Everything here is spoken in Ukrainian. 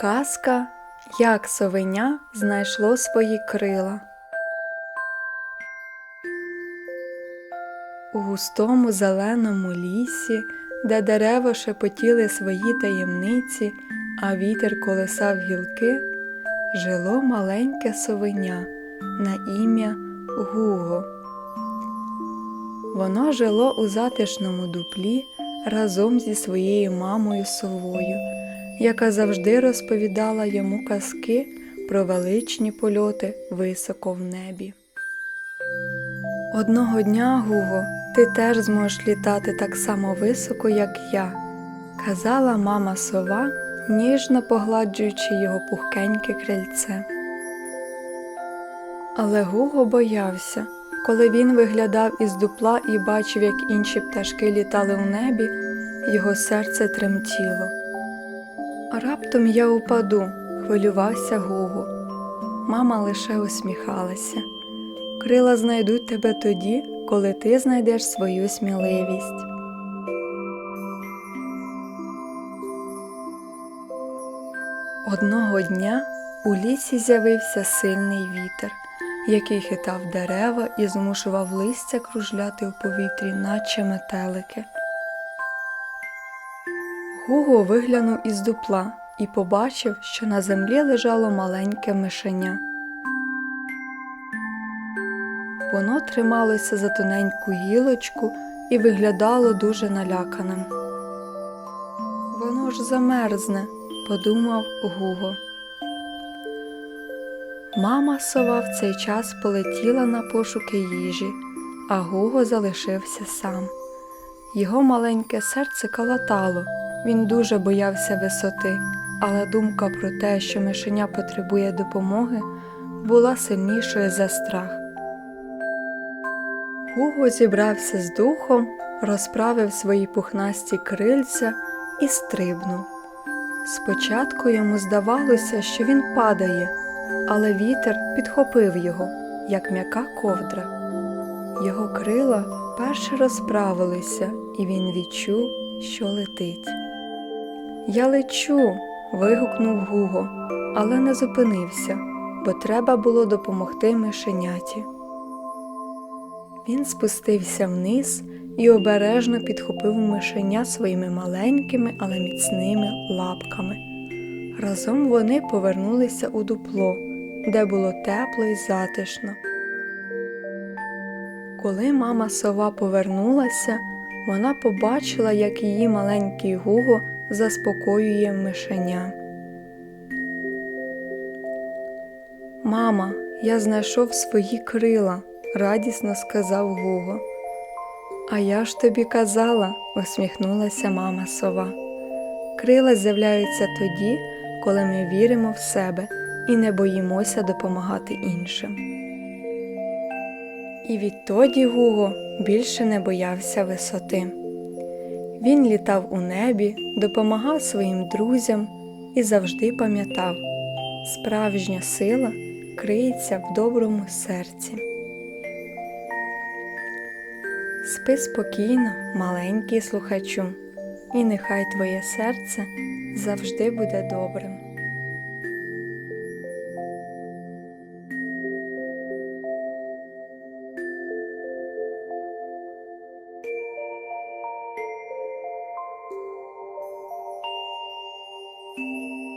Казка Як совеня знайшло свої крила. У густому зеленому лісі, де дерева шепотіли свої таємниці, а вітер колисав гілки, жило маленьке совеня на ім'я Гуго. Воно жило у затишному дуплі разом зі своєю мамою совою, яка завжди розповідала йому казки про величні польоти високо в небі. Одного дня, Гуго, ти теж зможеш літати так само високо, як я, казала мама сова, ніжно погладжуючи його пухкеньке крильце. Але Гуго боявся. Коли він виглядав із дупла і бачив, як інші пташки літали у небі, його серце тремтіло. Раптом я упаду, хвилювався Гуго. Мама лише усміхалася. Крила знайдуть тебе тоді, коли ти знайдеш свою сміливість. Одного дня у лісі з'явився сильний вітер, який хитав дерева і змушував листя кружляти у повітрі, наче метелики. Гуго виглянув із дупла і побачив, що на землі лежало маленьке мишеня. Воно трималося за тоненьку гілочку і виглядало дуже наляканим. Воно ж замерзне, подумав Гуго. Мама сова в цей час полетіла на пошуки їжі, а Гуго залишився сам. Його маленьке серце калатало, він дуже боявся висоти, але думка про те, що мишеня потребує допомоги, була сильнішою за страх. Гуго зібрався з духом, розправив свої пухнасті крильця і стрибнув. Спочатку йому здавалося, що він падає, але вітер підхопив його, як м'яка ковдра. Його крила перше розправилися, і він відчув, що летить. Я лечу. вигукнув Гуго, але не зупинився, бо треба було допомогти мишеняті. Він спустився вниз і обережно підхопив мишеня своїми маленькими, але міцними лапками. Разом вони повернулися у дупло, де було тепло і затишно. Коли мама сова повернулася, вона побачила, як її маленький Гуго заспокоює мишеня. Мама, я знайшов свої крила, радісно сказав Гуго. А я ж тобі казала, усміхнулася мама сова. Крила з'являються тоді, коли ми віримо в себе і не боїмося допомагати іншим. І відтоді Гуго більше не боявся висоти. Він літав у небі, допомагав своїм друзям і завжди пам'ятав, справжня сила криється в доброму серці. Спи спокійно, маленький слухачу, і нехай твоє серце завжди буде добрим. Música